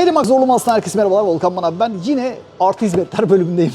Medimax Zorlu herkese merhabalar. Volkan Bana ben yine artı hizmetler bölümündeyim.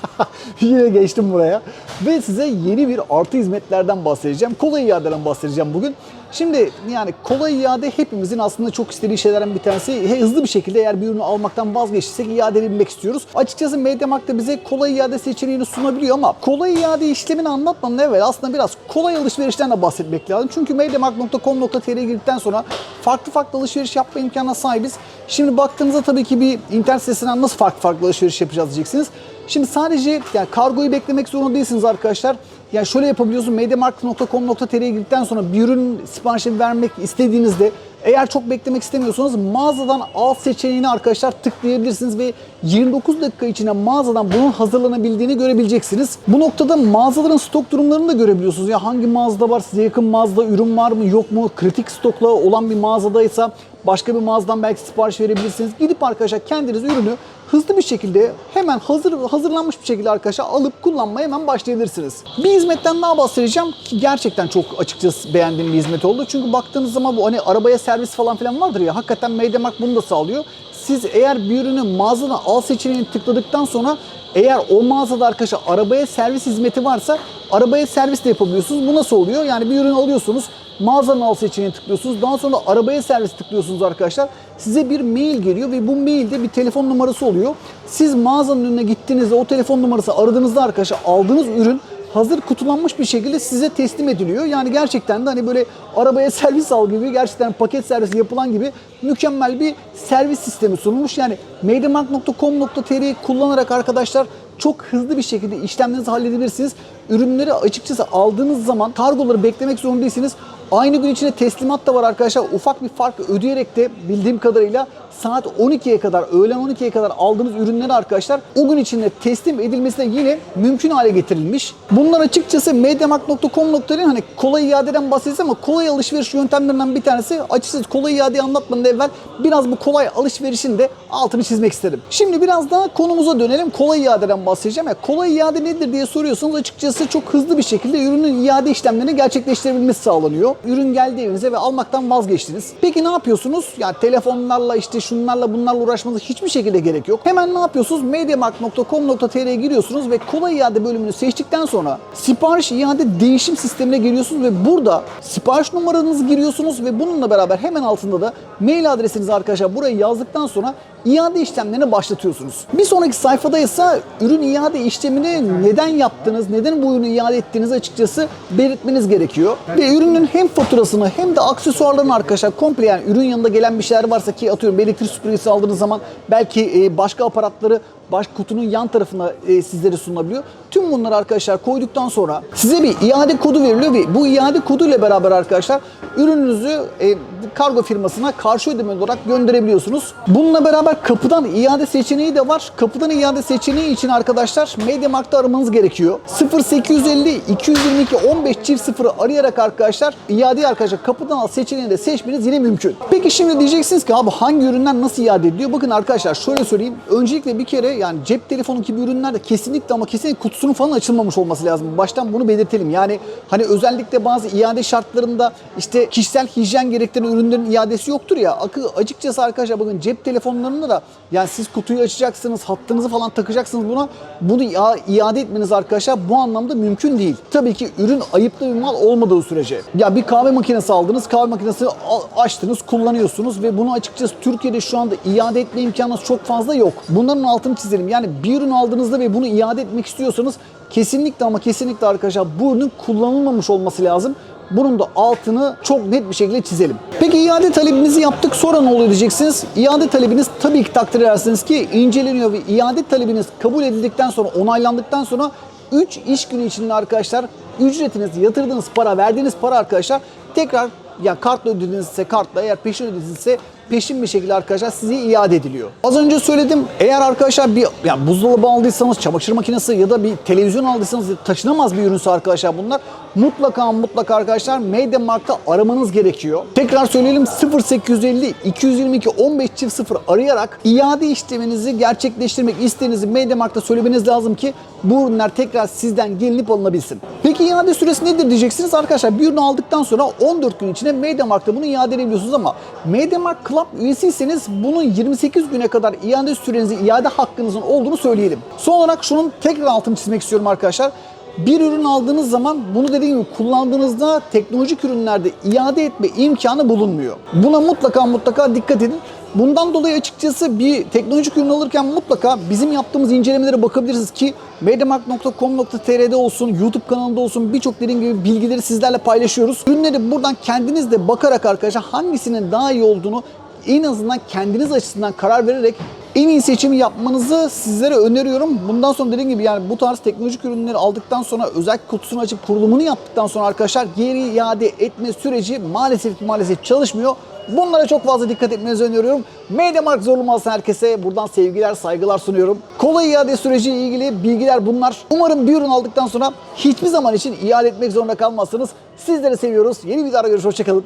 yine geçtim buraya. Ve size yeni bir artı hizmetlerden bahsedeceğim. Kolay iadeden bahsedeceğim bugün. Şimdi yani kolay iade hepimizin aslında çok istediği şeylerden bir tanesi. Hızlı bir şekilde eğer bir ürünü almaktan vazgeçtiysek iade edebilmek istiyoruz. Açıkçası Mediamarkt da bize kolay iade seçeneğini sunabiliyor ama kolay iade işlemini anlatmadan evvel aslında biraz kolay alışverişten de bahsetmek lazım. Çünkü mediamarkt.com.tr'ye girdikten sonra farklı farklı alışveriş yapma imkanına sahibiz. Şimdi baktığınızda tabii ki bir internet sitesinden nasıl farklı farklı alışveriş yapacağız diyeceksiniz. Şimdi sadece yani kargoyu beklemek zorunda değilsiniz arkadaşlar. Yani şöyle yapabiliyorsunuz. mediamarkt.com.tr'ye girdikten sonra bir ürün siparişi vermek istediğinizde eğer çok beklemek istemiyorsanız mağazadan al seçeneğini arkadaşlar tıklayabilirsiniz ve 29 dakika içinde mağazadan bunun hazırlanabildiğini görebileceksiniz. Bu noktada mağazaların stok durumlarını da görebiliyorsunuz. Ya hangi mağazada var, size yakın mağazada ürün var mı, yok mu, kritik stokla olan bir mağazadaysa başka bir mağazadan belki sipariş verebilirsiniz. Gidip arkadaşlar kendiniz ürünü hızlı bir şekilde hemen hazır hazırlanmış bir şekilde arkadaşlar alıp kullanmaya hemen başlayabilirsiniz. Bir hizmetten daha bahsedeceğim ki gerçekten çok açıkçası beğendiğim bir hizmet oldu. Çünkü baktığınız zaman bu hani arabaya servis falan filan vardır ya hakikaten MediaMarkt bunu da sağlıyor. Siz eğer bir ürünü mağazadan al seçeneğini tıkladıktan sonra eğer o mağazada arkadaşlar arabaya servis hizmeti varsa arabaya servis de yapabiliyorsunuz. Bu nasıl oluyor? Yani bir ürün alıyorsunuz mağazanın al seçeneğini tıklıyorsunuz. Daha sonra arabaya servis tıklıyorsunuz arkadaşlar. Size bir mail geliyor ve bu mailde bir telefon numarası oluyor. Siz mağazanın önüne gittiğinizde o telefon numarası aradığınızda arkadaşlar aldığınız ürün hazır kutulanmış bir şekilde size teslim ediliyor. Yani gerçekten de hani böyle arabaya servis al gibi gerçekten paket servisi yapılan gibi mükemmel bir servis sistemi sunulmuş. Yani mediamarkt.com.tr'yi kullanarak arkadaşlar çok hızlı bir şekilde işlemlerinizi halledebilirsiniz. Ürünleri açıkçası aldığınız zaman kargoları beklemek zorunda değilsiniz. Aynı gün içinde teslimat da var arkadaşlar. Ufak bir fark ödeyerek de bildiğim kadarıyla saat 12'ye kadar, öğlen 12'ye kadar aldığınız ürünleri arkadaşlar o gün içinde teslim edilmesi de yine mümkün hale getirilmiş. Bunlar açıkçası mediamarkt.com.tr'in hani kolay iadeden bahsediyoruz ama kolay alışveriş yöntemlerinden bir tanesi. Açıkçası kolay iadeyi anlatmadan evvel biraz bu kolay alışverişin de altını çizmek istedim. Şimdi biraz daha konumuza dönelim. Kolay iadeden bahsedeceğim. Yani kolay iade nedir diye soruyorsanız açıkçası çok hızlı bir şekilde ürünün iade işlemlerini gerçekleştirebilmesi sağlanıyor. Ürün geldi evinize ve almaktan vazgeçtiniz. Peki ne yapıyorsunuz? Yani telefonlarla işte şunlarla bunlarla uğraşmanıza hiçbir şekilde gerek yok. Hemen ne yapıyorsunuz? mediamarkt.com.tr'ye giriyorsunuz ve kolay iade bölümünü seçtikten sonra sipariş iade değişim sistemine giriyorsunuz ve burada sipariş numaranızı giriyorsunuz ve bununla beraber hemen altında da mail adresinizi arkadaşlar buraya yazdıktan sonra iade işlemlerini başlatıyorsunuz. Bir sonraki sayfada ise ürün iade işlemini neden yaptınız, neden bu ürünü iade ettiğinizi açıkçası belirtmeniz gerekiyor. Ve ürünün hem faturasını hem de aksesuarlarını arkadaşlar komple yani ürün yanında gelen bir şeyler varsa ki atıyorum elektrik süpürgesi aldığınız zaman belki e, başka aparatları baş kutunun yan tarafına e, sizlere sunulabiliyor. Tüm bunları arkadaşlar koyduktan sonra size bir iade kodu veriliyor ve bu iade kodu ile beraber arkadaşlar ürününüzü e, kargo firmasına karşı ödeme olarak gönderebiliyorsunuz. Bununla beraber kapıdan iade seçeneği de var. Kapıdan iade seçeneği için arkadaşlar Mediamarkt'ta aramanız gerekiyor. 0850 222 15 çift 0'ı arayarak arkadaşlar iadeyi arkadaşlar kapıdan al seçeneğini de seçmeniz yine mümkün. Peki şimdi diyeceksiniz ki abi hangi ürünler nasıl iade ediliyor? Bakın arkadaşlar şöyle söyleyeyim. Öncelikle bir kere yani cep telefonu gibi ürünlerde kesinlikle ama kesinlikle kutusunun falan açılmamış olması lazım. Baştan bunu belirtelim. Yani hani özellikle bazı iade şartlarında işte kişisel hijyen gerektiren ürünlerin iadesi yoktur ya. Akı açıkçası arkadaşlar bakın cep telefonlarında da yani siz kutuyu açacaksınız, hattınızı falan takacaksınız buna. Bunu iade etmeniz arkadaşlar bu anlamda mümkün değil. Tabii ki ürün ayıplı bir mal olmadığı sürece. Ya bir kahve makinesi aldınız, kahve makinesini açtınız, kullanıyorsunuz ve bunu açıkçası Türkiye'de şu anda iade etme imkanınız çok fazla yok. Bunların altını çizelim. Yani bir ürün aldığınızda ve bunu iade etmek istiyorsanız kesinlikle ama kesinlikle arkadaşlar bu ürünün kullanılmamış olması lazım. Bunun da altını çok net bir şekilde çizelim. Peki iade talebinizi yaptık sonra ne oluyor diyeceksiniz. İade talebiniz tabii ki takdir edersiniz ki inceleniyor ve iade talebiniz kabul edildikten sonra onaylandıktan sonra 3 iş günü içinde arkadaşlar ücretiniz, yatırdığınız para, verdiğiniz para arkadaşlar tekrar ya kartla ödediğinizse kartla eğer peşin ödediğinizse peşin bir şekilde arkadaşlar size iade ediliyor. Az önce söyledim eğer arkadaşlar bir ya buzdolabı aldıysanız, çamaşır makinesi ya da bir televizyon aldıysanız taşınamaz bir ürünse arkadaşlar bunlar mutlaka mutlaka arkadaşlar MediaMarkt'ta aramanız gerekiyor. Tekrar söyleyelim 0850 222 15 çift 0 arayarak iade işleminizi gerçekleştirmek isteğinizi MediaMarkt'ta söylemeniz lazım ki bu ürünler tekrar sizden gelinip alınabilsin. Peki iade süresi nedir diyeceksiniz arkadaşlar. Bir ürünü aldıktan sonra 14 gün içinde MediaMarkt'ta bunu iade edebiliyorsunuz ama MediaMarkt Club üyesiyseniz bunun 28 güne kadar iade sürenizi, iade hakkınızın olduğunu söyleyelim. Son olarak şunun tekrar altını çizmek istiyorum arkadaşlar. Bir ürün aldığınız zaman bunu dediğim gibi kullandığınızda teknolojik ürünlerde iade etme imkanı bulunmuyor. Buna mutlaka mutlaka dikkat edin. Bundan dolayı açıkçası bir teknolojik ürün alırken mutlaka bizim yaptığımız incelemelere bakabilirsiniz ki mediamarkt.com.tr'de olsun, YouTube kanalında olsun birçok dediğim gibi bilgileri sizlerle paylaşıyoruz. Ürünleri buradan kendiniz de bakarak arkadaşlar hangisinin daha iyi olduğunu en azından kendiniz açısından karar vererek en iyi seçimi yapmanızı sizlere öneriyorum. Bundan sonra dediğim gibi yani bu tarz teknolojik ürünleri aldıktan sonra özel kutusunu açıp kurulumunu yaptıktan sonra arkadaşlar geri iade etme süreci maalesef ki maalesef çalışmıyor. Bunlara çok fazla dikkat etmenizi öneriyorum. MediaMarkt zorlamasın herkese. Buradan sevgiler, saygılar sunuyorum. Kolay iade süreciyle ilgili bilgiler bunlar. Umarım bir ürün aldıktan sonra hiçbir zaman için iade etmek zorunda kalmazsınız. Sizleri seviyoruz. Yeni videoda görüşürüz. Hoşçakalın.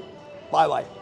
Bay bay.